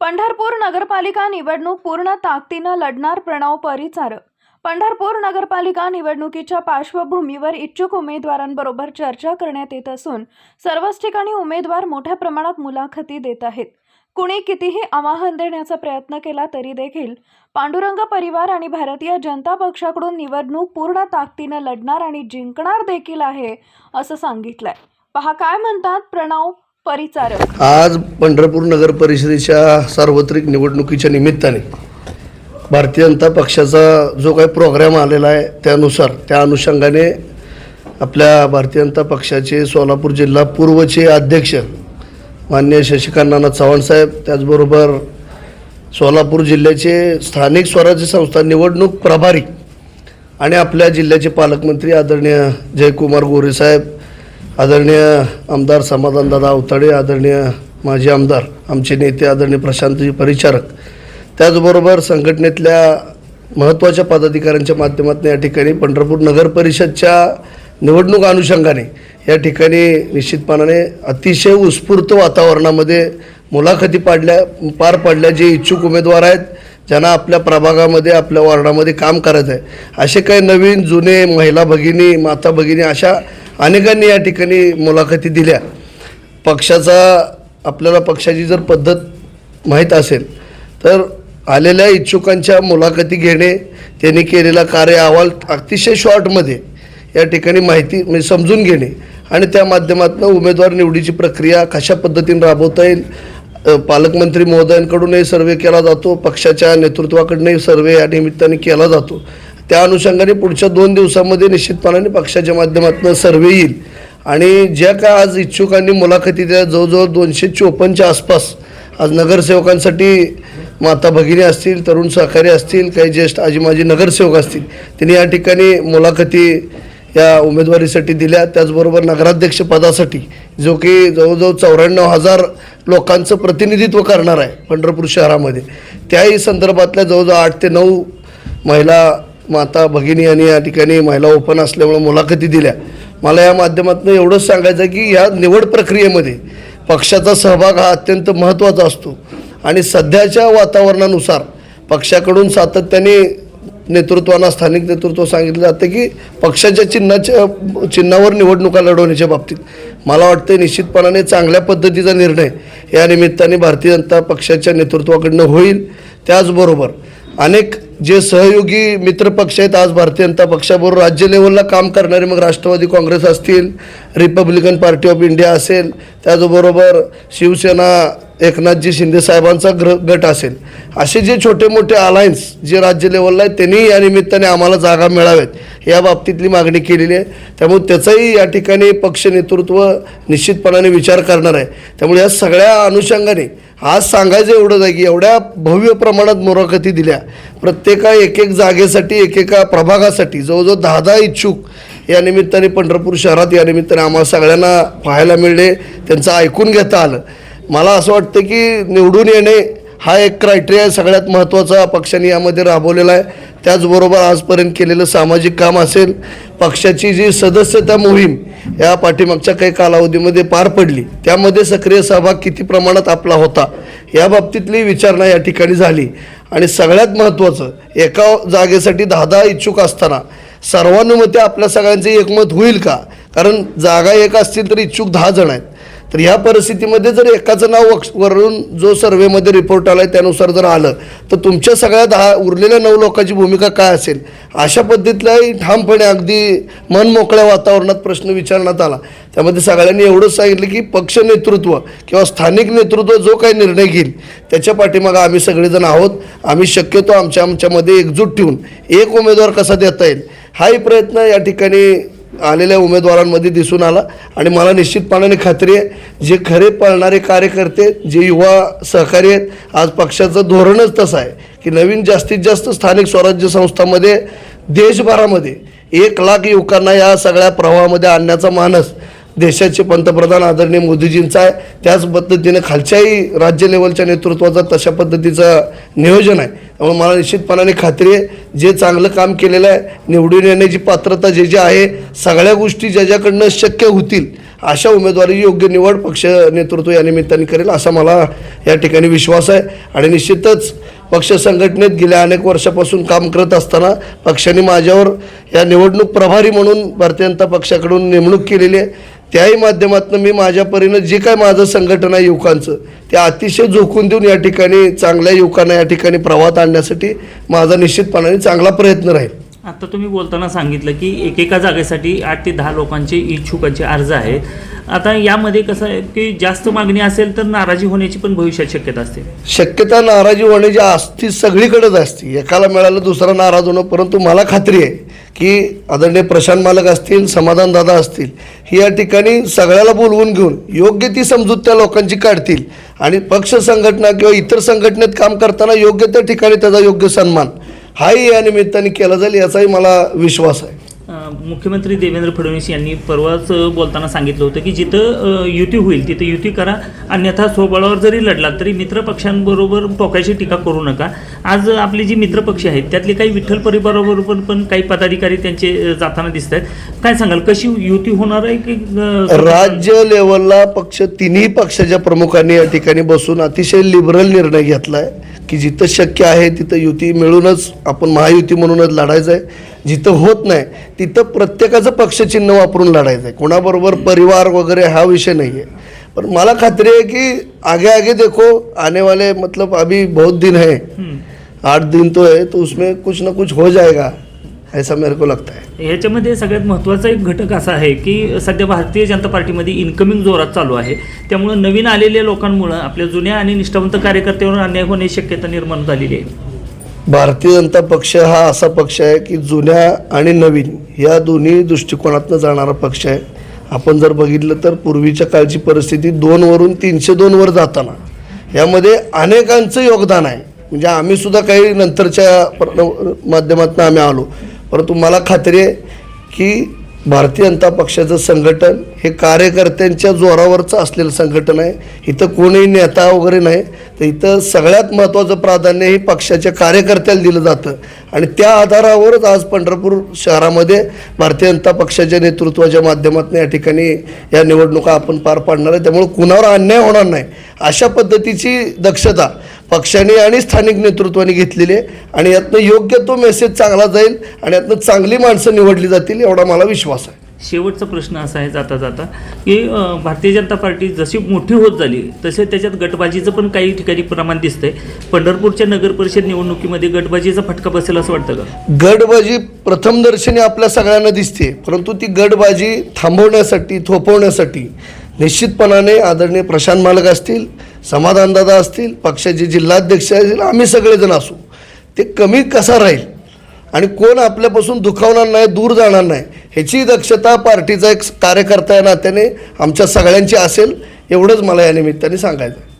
पंढरपूर नगरपालिका निवडणूक पूर्ण ताकदीनं लढणार प्रणव परिचारक. पंढरपूर नगरपालिका निवडणुकीच्या पार्श्वभूमीवर इच्छुक उमेदवारांबरोबर चर्चा करण्यात येत असून सर्वच ठिकाणी उमेदवार मोठ्या प्रमाणात मुलाखती देत आहेत. कुणी कितीही आवाहन देण्याचा प्रयत्न केला तरी देखील पांडुरंग परिवार आणि भारतीय जनता पक्षाकडून निवडणूक पूर्ण ताकदीनं लढणार आणि जिंकणार देखील आहे असं सांगितलंय. पहा काय म्हणतात प्रणव परिचारक. आज पंढरपूर नगर परिषदेच्या सार्वत्रिक निवडणुकीच्या निमित्ताने भारतीय जनता पक्षाचा जो काही प्रोग्राम आलेला आहे त्यानुसार त्या अनुषंगाने आपल्या भारतीय जनता पक्षाचे सोलापूर जिल्हा पूर्वचे अध्यक्ष मान्य शशिकांत चव्हाण साहेब त्याचबरोबर सोलापूर जिल्ह्याचे स्थानिक स्वराज्य संस्था निवडणूक प्रभारी आणि आपल्या जिल्ह्याचे पालकमंत्री आदरणीय जयकुमार गोरे साहेब आदरणीय आमदार समाधानदादा अवताडे आदरणीय माजी आमदार आमचे नेते आदरणीय प्रशांतजी परिचारक त्याचबरोबर संघटनेतल्या महत्त्वाच्या पदाधिकाऱ्यांच्या माध्यमातून या ठिकाणी पंढरपूर नगर परिषदच्या निवडणूक अनुषंगाने या ठिकाणी निश्चितपणाने अतिशय उत्स्फूर्त वातावरणामध्ये मुलाखती पाडल्या पार पाडल्या जे इच्छुक उमेदवार आहेत ज्यांना आपल्या प्रभागामध्ये आपल्या वॉर्डामध्ये काम करायचं आहे असे काही नवीन जुने महिला भगिनी माता भगिनी अशा अनेकांनी या ठिकाणी मुलाखती दिल्या. पक्षाचा आपल्याला पक्षाची जर पद्धत माहीत असेल तर आलेल्या इच्छुकांच्या मुलाखती घेणे त्यांनी केलेला कार्य अहवाल अतिशय शॉर्टमध्ये या ठिकाणी माहिती म्हणजे समजून घेणे आणि त्या माध्यमातून उमेदवार निवडीची प्रक्रिया कशा पद्धतीने राबवता येईल पालकमंत्री महोदयांकडूनही सर्वे केला जातो पक्षाच्या नेतृत्वाकडूनही सर्वे या निमित्ताने केला जातो. त्या अनुषंगाने पुढच्या दोन दिवसामध्ये निश्चितपणाने पक्षाच्या माध्यमातून सर्वे येईल. आणि ज्या काय आज इच्छुकांनी मुलाखती दिल्या जवळजवळ दोनशे चोपन्नच्या आसपास आज नगरसेवकांसाठी माता भगिनी असतील तरुण सहकारी असतील काही ज्येष्ठ आजी माजी नगरसेवक असतील त्यांनी या ठिकाणी मुलाखती या उमेदवारीसाठी दिल्या. त्याचबरोबर नगराध्यक्ष पदासाठी जो की जवळजवळ चौऱ्याण्णव हजार लोकांचं प्रतिनिधित्व करणार आहे पंढरपूर शहरामध्ये. त्याही संदर्भातल्या जवळजवळ आठ ते नऊ महिला माता भगिनी यांनी या ठिकाणी महिला ओपन असल्यामुळे मुलाखती दिल्या. मला या माध्यमातून एवढंच सांगायचं की या निवड प्रक्रियेमध्ये पक्षाचा सहभाग हा अत्यंत महत्त्वाचा असतो. आणि सध्याच्या वातावरणानुसार पक्षाकडून सातत्याने नेतृत्वाला स्थानिक नेतृत्व सांगितलं जातं की पक्षाच्या चिन्हाच्या चिन्हावर निवडणुका लढवण्याच्या बाबतीत. मला वाटतं निश्चितपणाने चांगल्या पद्धतीचा निर्णय या निमित्ताने भारतीय जनता पक्षाच्या नेतृत्वाकडनं होईल. त्याचबरोबर अनेक जे सहयोगी मित्रपक्ष आहेत आज भारतीय जनता पक्षाबरोबर राज्य लेवलला काम करणारे मग राष्ट्रवादी काँग्रेस असतील रिपब्लिकन पार्टी ऑफ इंडिया असेल त्याचबरोबर शिवसेना एकनाथजी शिंदे साहेबांचा ग्र गट असेल. असे जे छोटे मोठे अलायन्स जे राज्य लेवलला आहेत त्यांनी या निमित्ताने आम्हाला जागा मिळाव्यात या बाबतीतली मागणी केलेली आहे. त्यामुळे त्याचाही या ठिकाणी पक्ष नेतृत्व निश्चितपणाने विचार करणार आहे. त्यामुळे या सगळ्या अनुषंगाने आज सांगायचं एवढंच आहे की एवढ्या भव्य प्रमाणात मुलाखती दिल्या. प्रत्येका एक एक जागेसाठी एकेका प्रभागासाठी जवळजवळ दहा दहा इच्छुक या निमित्ताने पंढरपूर शहरात या निमित्ताने आम्हाला सगळ्यांना पाहायला मिळले त्यांचं ऐकून घेता आलं. मला असं वाटतं की निवडून येणे हा एक क्रायटेरिया सगळ्यात महत्त्वाचा पक्षाने यामध्ये राबवलेला आहे. त्याचबरोबर आजपर्यंत केलेलं सामाजिक काम असेल पक्षाची जी सदस्यता मोहीम या पाठीमागच्या काही कालावधीमध्ये पार पडली त्यामध्ये सक्रिय सहभाग किती प्रमाणात आपला होता या बाबतीतली विचारणा या ठिकाणी झाली. आणि सगळ्यात महत्त्वाचं एका जागेसाठी दहा दहा इच्छुक असताना सर्वानुमते आपल्या सगळ्यांचे एकमत होईल का? कारण जागा एक असतील तर इच्छुक दहा जण आहेत. तर ह्या परिस्थितीमध्ये जर एकाचं नाव वरून जो सर्वेमध्ये रिपोर्ट आला आहे त्यानुसार जर आलं तर तुमच्या सगळ्या दहा उरलेल्या नऊ लोकांची भूमिका काय असेल? अशा पद्धतीलाही ठामपणे अगदी मनमोकळ्या वातावरणात प्रश्न विचारण्यात आला. त्यामध्ये सगळ्यांनी एवढंच सांगितलं की पक्ष नेतृत्व किंवा स्थानिक नेतृत्व जो काही निर्णय घेईल त्याच्या पाठीमागं आम्ही सगळेजण आहोत. आम्ही शक्यतो आमच्या आमच्यामध्ये एकजूट ठेवून एक उमेदवार कसा देता येईल? हाही प्रयत्न या ठिकाणी आलेल्या उमेदवारांमध्ये दिसून आला. आणि मला निश्चितपणाने खात्री आहे जे खरे पळणारे कार्यकर्ते जे युवा सहकारी आहेत आज पक्षाचं धोरणच तसं आहे की नवीन जास्तीत जास्त स्थानिक स्वराज्य संस्थांमध्ये देशभरामध्ये एक लाख युवकांना या सगळ्या प्रवाहामध्ये आणण्याचा मानस देशाचे पंतप्रधान आदरणीय मोदीजींचा आहे. त्याच पद्धतीने खालच्याही राज्य लेवलच्या नेतृत्वाचा तशा पद्धतीचं नियोजन आहे. त्यामुळे मला निश्चितपणाने खात्री आहे जे चांगलं काम केलेलं आहे निवडून येण्याची पात्रता जे जे आहे सगळ्या गोष्टी ज्याच्याकडनं शक्य होतील अशा उमेदवारी योग्य निवड पक्ष नेतृत्व या निमित्ताने करेल असा मला या ठिकाणी विश्वास आहे. आणि निश्चितच पक्ष संघटनेत गेल्या अनेक वर्षापासून काम करत असताना पक्षाने माझ्यावर या निवडणूक प्रभारी म्हणून भारतीय जनता पक्षाकडून नेमणूक केलेली आहे. त्याही माध्यमातून मी माझ्या परीनं जे काय माझं संघटन आहे युवकांचं ते अतिशय झोकून देऊन या ठिकाणी चांगल्या युवकांना या ठिकाणी प्रवाहात आणण्यासाठी माझा निश्चितपणाने चांगला प्रयत्न राहील. आता तुम्ही बोलताना सांगितलं की एकेका जागेसाठी आठ ते दहा लोकांचे इच्छुकांचे अर्ज आहेत आता यामध्ये कसं आहे की जास्त मागणी असेल तर नाराजी होण्याची पण भविष्यात शक्यता असते. शक्यता नाराजी होण्याची असती सगळीकडेच असते. एकाला मिळालं दुसरा नाराज होणं. परंतु मला खात्री आहे की आदरणीय प्रशांत मालक असतील समाधान दादा असतील ही या ठिकाणी सगळ्याला बोलवून घेऊन योग्य ती समजूत त्या लोकांची काढतील. आणि पक्ष संघटना किंवा इतर संघटनेत काम करताना योग्य त्या ठिकाणी त्याचा योग्य सन्मान. हाही या निमित्ताने केला जाईल याचाही मला विश्वास आहे. मुख्यमंत्री देवेंद्र फडणवीस यांनी परवाच बोलताना सांगितलं होतं की जिथं युती होईल तिथं युती करा. अन्यथा स्वबळावर जरी लढला तरी मित्रपक्षांबरोबर टोकायची टीका करू नका. आज आपली जी मित्रपक्ष आहेत त्यातले काही विठ्ठल परिवाराबरोबर पण काही पदाधिकारी त्यांचे जाताना दिसत आहेत काय सांगाल कशी युती होणार आहे की राज्य लेवलला पक्ष तिन्ही पक्षाच्या प्रमुखांनी या ठिकाणी बसून अतिशय लिबरल निर्णय घेतला आहे की जिथं शक्य आहे तिथं युती मिळूनच आपण महायुती म्हणूनच लढायचं आहे. जिथं होत नाही तिथं प्रत्येकाचं पक्षचिन्ह वापरून लढायचं आहे. कोणाबरोबर परिवार वगैरे हा विषय नाही आहे पण मला खात्री आहे की आगे आगे देखो आने वाले मतलब अभी बहुत दिन है. हं. आठ दिन तो है तो उसमें कुछ ना कुछ हो जाएगा. ऐसा मेरे को लगता है। याच्यामध्ये सगळ्यात महत्त्वाचा एक घटक असा आहे की सध्या भारतीय जनता पार्टीमध्ये इन्कमिंग जोरात चालू आहे. त्यामुळं नवीन आलेल्या लोकांमुळं आपल्या जुन्या आणि निष्ठावंत कार्यकर्त्यावर अन्याय होण्याची शक्यता निर्माण झालेली आहे. भारतीय जनता पक्ष हा असा पक्ष आहे की जुन्या आणि नवीन या दोन्ही दृष्टिकोनातनं जाणारा पक्ष आहे. आपण जर बघितलं तर पूर्वीच्या काळची परिस्थिती दोनवरून तीनशे दोनवर जाताना यामध्ये अनेकांचं योगदान आहे. म्हणजे आम्ही सुद्धा काही नंतरच्या माध्यमातून आम्ही आलो. परंतु मला खात्री आहे की भारतीय जनता पक्षाचं संघटन हे कार्यकर्त्यांच्या जोरावरचं असलेलं संघटन आहे. इथं कोणीही नेता वगैरे नाही. तर इथं सगळ्यात महत्त्वाचं प्राधान्य हे पक्षाच्या कार्यकर्त्याला दिलं जातं. आणि त्या आधारावरच आज पंढरपूर शहरामध्ये भारतीय जनता पक्षाच्या नेतृत्वाच्या माध्यमातून या ठिकाणी या निवडणुका आपण पार पाडणार आहे. त्यामुळे कुणावर अन्याय होणार नाही. अशा पद्धतीची दक्षता पक्षाने आणि स्थानिक नेतृत्वाने घेतलेली आहे आणि यातनं योग्य तो मेसेज चांगला जाईल आणि यातनं चांगली माणसं निवडली जातील एवढा मला विश्वास आहे. शेवटचा प्रश्न असा आहे जाता जाता की भारतीय जनता पार्टी जशी मोठी होत झाली तसे त्याच्यात गटबाजीचं पण काही ठिकाणी प्रमाण दिसतंय. पंढरपूरच्या नगर परिषद निवडणुकीमध्ये गटबाजीचा फटका बसेल असं वाटतं का? गडबाजी प्रथमदर्शनी आपल्या सगळ्यांना दिसते परंतु ती गडबाजी थांबवण्यासाठी थोपवण्यासाठी निश्चितपणाने आदरणीय प्रशांत मालक असतील समाधानदादा असतील पक्षाचे जिल्हाध्यक्ष असतील आम्ही सगळेजण असू. ते कमी कसा राहील? आणि कोण आपल्यापासून दुखावणार नाही दूर जाणार नाही ह्याची दक्षता पार्टीचा एक कार्यकर्ता या नात्याने आमच्या सगळ्यांची असेल एवढंच मला या निमित्ताने सांगायचं आहे.